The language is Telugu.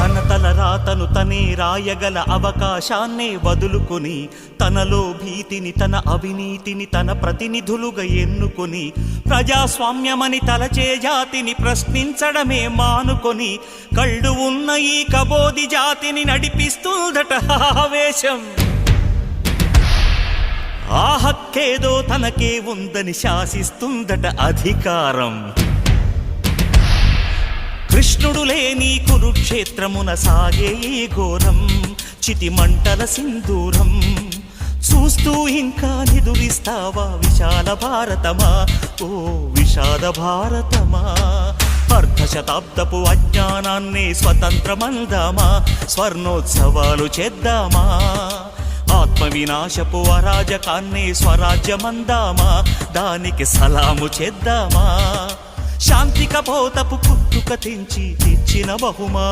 తన తల రాతను తనే రాయగల అవకాశాన్నే వదులుకొని తనలో భీతిని తన అవినీతిని తన ప్రతినిధులుగా ఎన్నుకొని ప్రజాస్వామ్యమని తలచే జాతిని ప్రశ్నించడమే మానుకొని కళ్ళు ఉన్న ఈ కబోది జాతిని నడిపిస్తుందట ఆవేశం. ఆ హక్కేదో తనకే ఉందని శాసిస్తుందట అధికారం. కృష్ణుడు లేని కురుక్షేత్రమున సాగే ఈ ఘోరం చితి మంటల సింధూరం. చూస్తూ ఇంకా నిదురిస్తావా విశాల భారతమా? ఓ విషాద భారతమా? అర్ధ శతాబ్దపు అజ్ఞానాన్ని స్వతంత్రమందామా స్వర్ణోత్సవాలు చేద్దామా? ఆత్మ వినాశపు అరాజకాన్ని స్వరాజ్యమందామా? దానికి సలాము చేద్దామా? శాంతిక పోతపు పుట్టుక తెంచి తెచ్చిన బహుమా